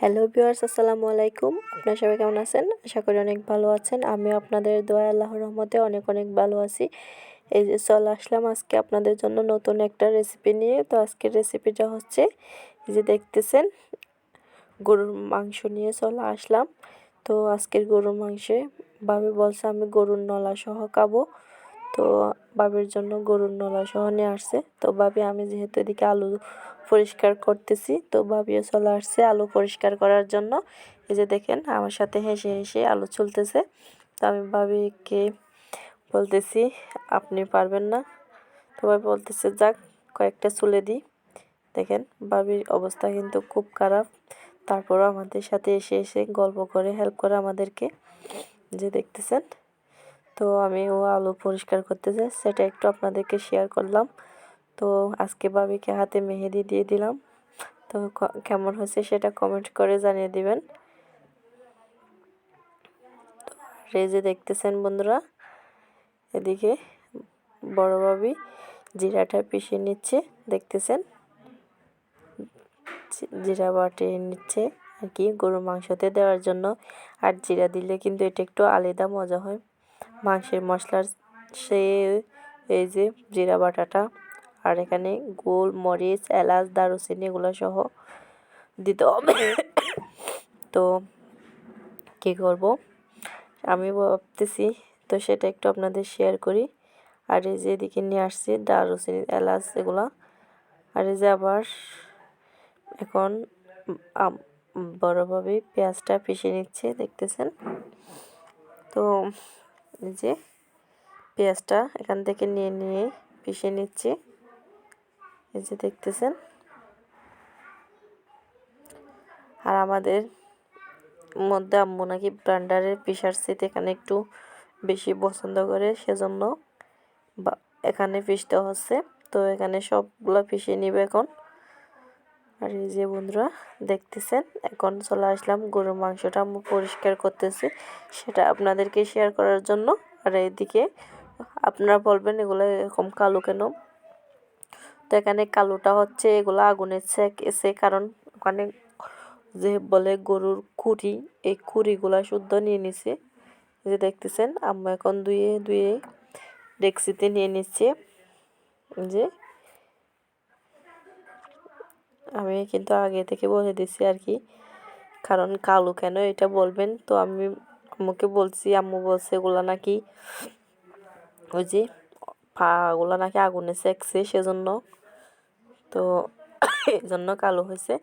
Hello viewers আসসালামু আলাইকুম। আপনারা সবাই কেমন আছেন? আশা করি অনেক ভালো আছেন। আমি আপনাদের দোয়া আল্লাহর রহমতে অনেক অনেক ভালো আছি। এই যে চলে আসলাম আজকে আপনাদের জন্য নতুন একটা রেসিপি নিয়ে। তো আজকের রেসিপিটা হচ্ছে, এই যে দেখতেছেন, গরুর মাংস নিয়ে চলে আসলাম। তো আজকের গরুর মাংসে ভাবে বলছে আমি গরুর নলা সহ খাব। তো বাবির জন্য গরুর নলা সহ নিয়ে আসছে। তো বাবি, আমি যেহেতু এদিকে আলু পরিষ্কার করতেছি, তো বাবিও চলে আসছে আলু পরিষ্কার করার জন্য। এই যে দেখেন, আমার সাথে হেসে হেসে আলু চলতেছে। তো আমি বাবিকে বলতেছি, আপনি পারবেন না। তো ভাবি বলতেছে, যাক, কয়েকটা চুলে দিই। দেখেন, বাবির অবস্থা কিন্তু খুব খারাপ। তারপরও আমাদের সাথে এসে এসে গল্প করে হেল্প করে আমাদেরকে। যে দেখতেছেন তো আমি ও আলু পরিষ্কার করতেছে সেটা একটু আপনাদেরকে শেয়ার করলাম। তো আজকে বাবিকে হাতে মেহেদি দিয়ে দিলাম। তো কেমন হয়েছে সেটা কমেন্ট করে জানিয়ে দিবেন। এই যে দেখতেছেন বন্ধুরা, এদিকে বড় ভাবি জিরাটা পিষে নিচ্ছে, দেখতেছেন? জিরা বাটে নিচ্ছে আর কি, গরুর মাংসতে দেওয়ার জন্য। আর জিরা দিলে কিন্তু এটা একটু আলাদা মজা হয়। মাংসের মশলার সে, এই যে জিরা বাটাটা আর এখানে গোল মরিচ এলাচ, দারুচিনি এগুলো সহ দিতে হবে। তো কী করব? আমি ভাবতেছি, তো সেটা একটু আপনাদের শেয়ার করি। আর এই যে এদিকে নিয়ে আসছি দারুচিনি, এলাচ এগুলো। আর এই যে আবার এখন বড়োভাবে পেঁয়াজটা পিষে নিচ্ছে, দেখতেছেন? তো যে পেঁয়াজটা এখান থেকে নিয়ে নিয়ে পিষে নিচ্ছি। এই যে দেখতেছেন। আর আমাদের মধ্যে আম্মু নাকি ব্রান্ডারের পিসার সিট এখানে একটু বেশি পছন্দ করে, সেজন্য এখানে পিষতে হচ্ছে। তো এখানে সবগুলো পিষে নিবে এখন। আর এই যে বন্ধুরা, দেখতেছেন? এখন চলে আসলাম, গরুর মাংসটা আমি পরিষ্কার করতেছি। সেটা আপনাদেরকে শেয়ার করার জন্য। আর এইদিকে আপনারা বলবেন, এগুলো এরকম কালো কেন? তো এখানে কালোটা হচ্ছে, এগুলো আগুনের সেক এসে কারণ ওখানে যে বলে গরুর খুঁড়ি, এই খুঁড়িগুলা শুদ্ধ নিয়ে নিছে। যে দেখতেছেন, আম্মা এখন ধুয়ে ধুয়ে ডেক্সিতে নিয়ে নিচ্ছে। যে আমি কিন্তু আগে থেকে বলে দিছি আর কি। কারণ কালো কেন এটা বলবেন? তো আমি আম্মুকে বলছি, আম্মু বলছে এগুলো নাকি ওই যে পাগুলো নাকি আগুনে সেকছে সেজন্য। তো এই জন্য কালো হয়েছে।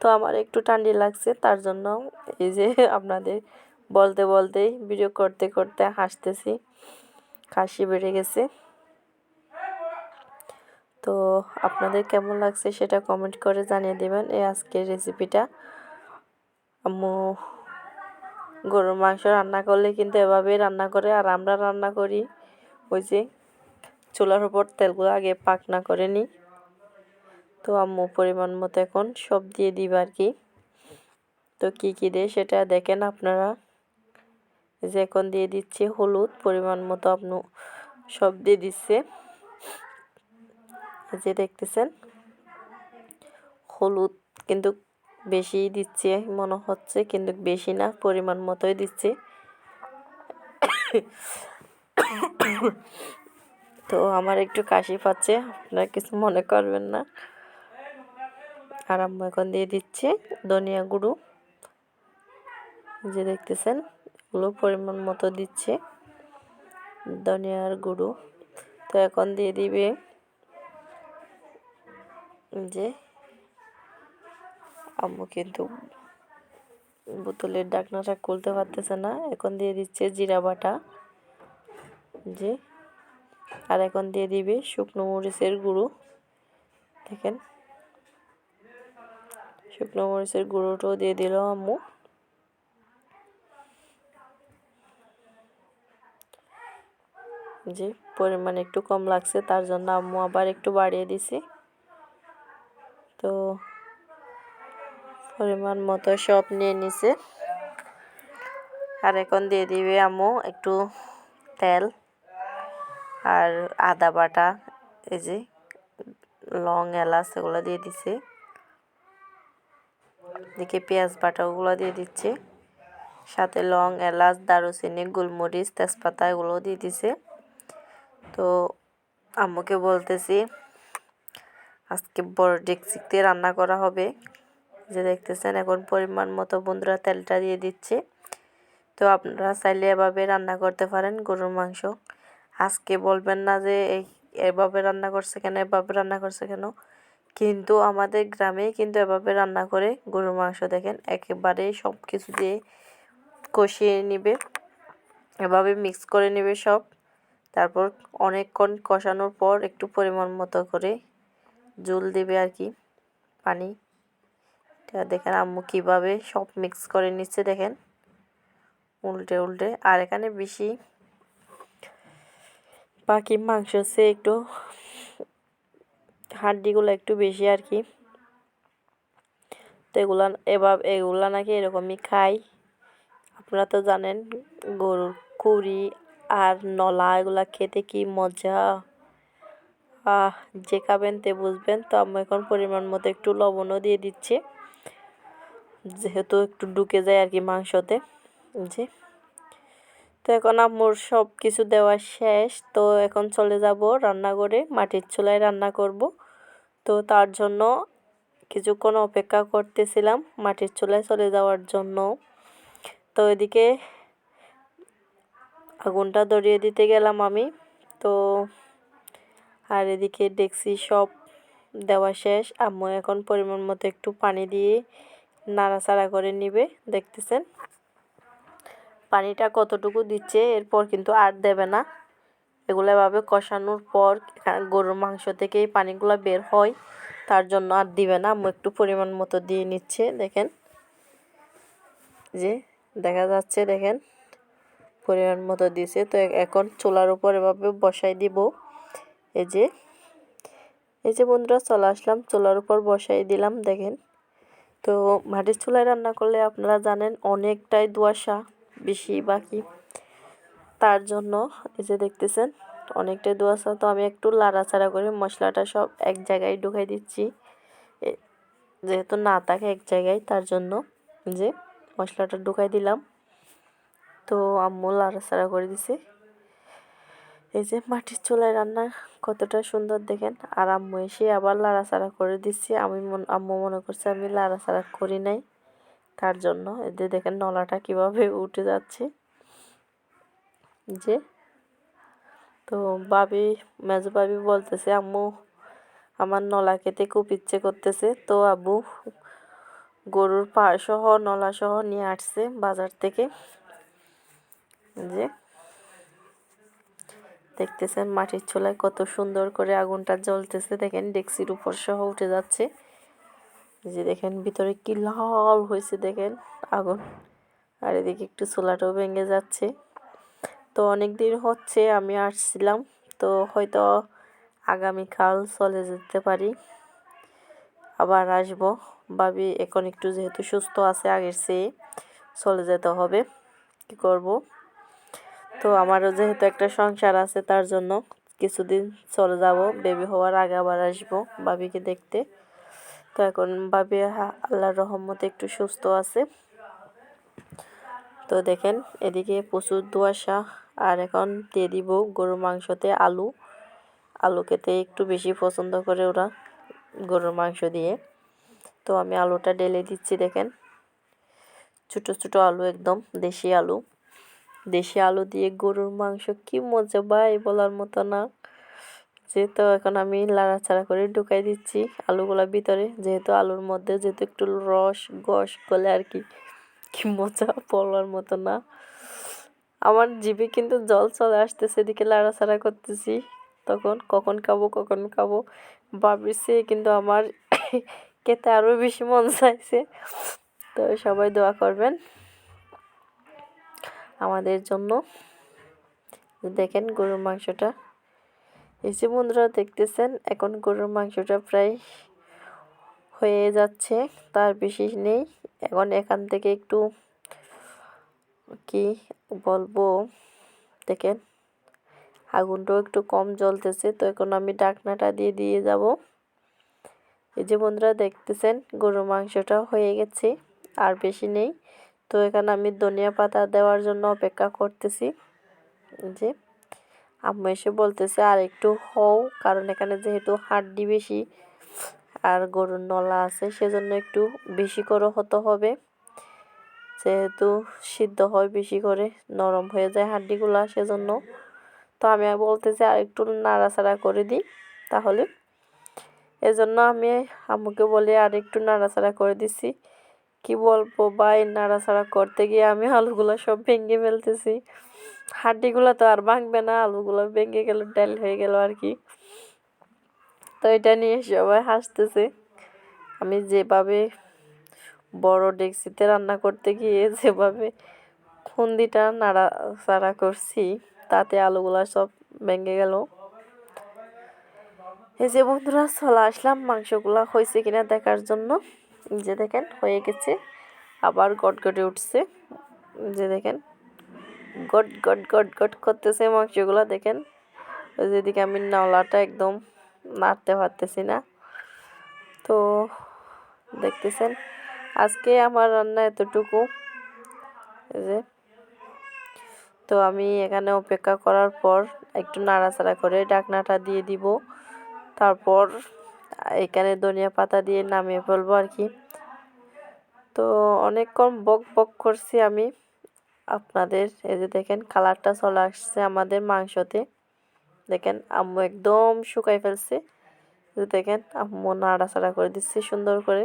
তো আমার একটু ঠান্ডি লাগছে, তার জন্য এই যে আপনাদের বলতে বলতেই ভিডিও করতে করতে হাসতেছি। কাশি বেড়ে গেছে। তো আপনাদের কেমন লাগছে সেটা কমেন্ট করে জানিয়ে দেবেন এই আজকের রেসিপিটা আম্মু, গরুর মাংস রান্না করলে কিন্তু এভাবেই রান্না করে আর আমরা রান্না করি। ওই যে চুলার উপর তেলগুলো আগে পাকনা করে নিই। তো আম্মু পরিমাণ মতো এখন সব দিয়ে দিব আর কি। তো কি কি দেয় সেটা দেখেন আপনারা। যে এখন দিয়ে দিচ্ছি হলুদ, পরিমাণ মতো আপনি সব দিয়ে দিচ্ছে। যে দেখতেছেন, হলুদ কিন্তু বেশি দিচ্ছে মনে হচ্ছে, কিন্তু বেশি না, পরিমাণ মতোই দিচ্ছে। তো আমার একটু কাশি পাচ্ছে, আপনারা কিছু মনে করবেন না। আর এখন দিয়ে দিচ্ছে ধনিয়া গুঁড়ো। যে দেখতেছেন, এগুলো পরিমাণ মতো দিচ্ছে ধনিয়ার গুঁড়ো। তো এখন দিয়ে দিবে যে আম্মু কিন্তু বোতলের ডাকনাটা খুলতে পারতেছে না। এখন দিয়ে দিচ্ছে জিরা বাটা, যে, আর এখন দিয়ে দিবে শুকনো মরিচের গুঁড়ো। দেখেন, শুকনো মরিচের গুঁড়োটাও দিয়ে দিল আম্মু। যে, পরিমাণ একটু কম লাগছে, তার জন্য আম্মু আবার একটু বাড়িয়ে দিছি। তো পরিমাণ মতো সব নিয়ে নিছে। আর এখন দিয়ে দিবে আমু একটু তেল আর আদা বাটা, এই যে লং এলাচ এগুলো দিয়ে দিছে। এদিকে পেঁয়াজ বাটা ওগুলো দিয়ে দিচ্ছি। সাথে লং এলাচ, দারুচিনি, গোলমরিচ, তেজপাতা এগুলোও দিয়ে দিছে। তো আম্মুকে বলতেছি আজকে বড় ডেকচিতে রান্না করা হবে। যে দেখতেছেন, এখন পরিমাণ মতো বন্ধুরা তেলটা দিয়ে দিচ্ছে। তো আপনারা চাইলে এভাবে রান্না করতে পারেন গরুর মাংস। আজকে বলবেন না যে এই এভাবে রান্না করছে কেন, এভাবে রান্না করছে কেন? কিন্তু আমাদের গ্রামে কিন্তু এভাবে রান্না করে গরুর মাংস দেখেন, একেবারে সব কিছু দিয়ে কষিয়ে নিবে, এভাবে মিক্স করে নেবে সব। তারপর অনেকক্ষণ কষানোর পর একটু পরিমাণ মতো করে জল দেবে আর কি, পানি। এটা দেখেন আম্মু কীভাবে সব মিক্স করে নিচ্ছে দেখেন। উল্টে উল্টে। আর এখানে বেশি পাখি মাংস সে একটু হাড্ডিগুলো একটু বেশি আর কি। তো এগুলা এবার এগুলা নাকি এরকমই খাই। আপনারা তো জানেন গরুর কুড়ি আর নলা, এগুলা খেতে কি মজা। যে খাবেন তে বুঝবেন। তো আমি এখন পরিমাণ মতো একটু লবণও দিয়ে দিচ্ছি। যেহেতু একটু ঢুকে যায় আর কি মাংসতে, জি। তো এখন আম্মুর সব কিছু দেওয়া শেষ। তো এখন চলে যাব রান্নাঘরে, মাটির চুলায় রান্না করব। তো তার জন্য কিছুক্ষণ অপেক্ষা করতেছিলাম মাটির চুলায় চলে যাওয়ার জন্য। তো এদিকে আগুনটা ধরিয়ে দিতে গেলাম আমি। তো আর এদিকে দেখছি সব দেওয়া শেষ। আম্মু এখন পরিমাণ মতো একটু পানি দিয়ে নাড়াচাড়া করে নিবে, দেখতেছেন? পানিটা কতটুকু দিচ্ছে এরপর কিন্তু আর দেবে না। এগুলো এভাবে কষানোর পর গরুর মাংস থেকে এই পানিগুলো বের হয়, তার জন্য আর দিবে না। আম্মু একটু পরিমাণ মতো দিয়ে নিচ্ছে, দেখেন। যে দেখা যাচ্ছে, দেখেন। পরিমাণ মতো দিছে, তো এখন চুলার উপর এভাবে বসাই দিব। এই যে এই যে বন্ধুরা চলে আসলাম। চুলার উপর বসাই দিলাম, দেখেন। তো মাটির চুলায় রান্না করলে আপনারা জানেন অনেকটাই দুয়াশা বেশি বাকি। তার জন্য এই যে দেখতেছেন, অনেকটাই দুয়াশা। তো আমি একটু লাড়াচাড়া করে মশলাটা সব এক জায়গায় ঢুকাই দিচ্ছি। যেহেতু না থাকে এক জায়গায়, তার জন্য যে মশলাটা ঢুকাই দিলাম। তো আম্মু লাড়াচাড়া করে দিছে। এই যে মাটির চুলায় রান্না কতটা সুন্দর দেখেন। আর আম্মু এসে আবার লাড়াচাড়া করে দিচ্ছি। আমি আম্মু মনে করছে আমি লাড়াচাড়া করি নাই তার জন্য। এদের দেখেন নলাটা কীভাবে উঠে যাচ্ছে। যে। তো বাবি মেজো বাবি বলতেছে, আম্মু, আমার নলা খেতে খুব ইচ্ছে করতেছে। তো আব্বু গরুর পা সহ নলা সহ নিয়ে আসছে বাজার থেকে। যে। দেখতেছেন মাটির চুলায় কত সুন্দর করে আগুনটা জ্বলতেছে। দেখেন ডেক্সির উপর সহ উঠে যাচ্ছে। যে দেখেন, ভিতরে কি লাল হয়েছে দেখেন আগুন। আর এদিকে একটু চুলাটাও ভেঙে যাচ্ছে। তো অনেক দিন হচ্ছে, আমি আসছিলাম। তো হয়তো আগামীকাল চলে যেতে পারি। আবার আসব। ভাবি এখন একটু যেহেতু সুস্থ আছে, আগের চেয়ে চলে যেতে হবে। কি করব? তো আমারও যেহেতু একটা সংসার আছে, তার জন্য কিছুদিন চলে যাব। বেবি হওয়ার আগে আবার আসব বাবিকে দেখতে। তো এখন ভাবি আল্লাহর রহমতে একটু সুস্থ আছে। তো দেখেন, এদিকে প্রচুর দুয়াশা। আর এখন দিয়ে দিব গরুর মাংসতে আলু। আলু খেতে একটু বেশি পছন্দ করে ওরা গরুর মাংস দিয়ে। তো আমি আলুটা ঢেলে দিচ্ছি, দেখেন। ছোটো ছোটো আলু একদম, দেশি আলু। দেশি আলু দিয়ে গরুর মাংস কি মজা ভাই, বলার মতো না। যেহেতু এখন আমি লাড়াচাড়া করে ঢুকাই দিচ্ছি আলুগুলোর ভিতরে, যেহেতু আলুর মধ্যে যেহেতু একটু রস, গস গলে আর কি কি মজা বলার মতো না। আমার জিভে কিন্তু জল চলে আসতেছে, এদিকে লাড়াচাড়া করতেছি, তখন কখন খাব কখন খাব ভাবছি কিন্তু আমার খেতে আরও বেশি মন চাইছে। তো সবাই দোয়া করবেন। আমাদের জন্য। দেখেন গরুর মাংসটা। এই যে বন্ধুরা দেখতেছেন, এখন গরুর মাংসটা প্রায় হয়ে যাচ্ছে, তার বেশি নেই। এখন এখান থেকে একটু কি বলব? দেখেন, আগুনটাও একটু কম জ্বলতেছে, তো এখন আমি ডাকনাটা দিয়ে দিয়ে যাব। এই যে বন্ধুরা দেখতেছেন, গরুর মাংসটা হয়ে গেছে, আর বেশি নেই। তো এখানে আমি ধনিয়া পাতা দেওয়ার জন্য অপেক্ষা করতেছি। যে আম্মু এসে বলতেছে, আর একটু হও, কারণ এখানে যেহেতু হাড্ডি বেশি আর গরুর নলা আছে, সেজন্য একটু বেশি করে হতে হবে। যেহেতু সিদ্ধ হয়, বেশি করে নরম হয়ে যায় হাড্ডিগুলা, সেজন্য। তো আমি বলতেছি, আর একটু নাড়াচাড়া করে দিই তাহলে। এজন্য আমি আম্মুকে বলে, আর একটু নাড়াচাড়া করে দিছি কি বলব, ভাই, নাড়াচাড়া করতে গিয়ে আমি আলুগুলো সব ভেঙে ফেলতেছি। হাড্ডিগুলো তো আর ভাঙবে না, আলুগুলো ভেঙে গেল ডাল হয়ে গেল আর কি। তো এটা নিয়ে সবাই হাসতেছে। আমি যেভাবে বড় ডেক্সিতে রান্না করতে গিয়ে যেভাবে খুন্দিটা নাড়াচাড়া করছি, তাতে আলুগুলো সব ভেঙে গেল। এই যে বন্ধুরা, চলে আসলাম মাংসগুলো হয়েছে কিনা দেখার জন্য। যে দেখেন, হয়ে গেছে। আবার গটগটে উঠছে। যে দেখেন, গট গট গট গট করতেছে মাংসগুলো, দেখেন। ওই যেদিকে আমি নাওলাটা একদম নাড়তে পারতেছি না। তো দেখতেছেন, আজকে আমার রান্না এতটুকু। যে, তো আমি এখানে অপেক্ষা করার পর একটু নাড়াচাড়া করে ডাকনাটা দিয়ে দিব। তারপর এখানে ধনিয়া পাতা দিয়ে নামিয়ে ফেলব আর কি। তো অনেকক্ষণ বক বক করছি আমি। আপনাদের এই যে দেখেন কালারটা চলে আসছে আমাদের মাংসতে। দেখেন আম্মু একদম শুকাই ফেলছে। দেখেন আম্মু নাড়াচাড়া করে দিচ্ছি সুন্দর করে।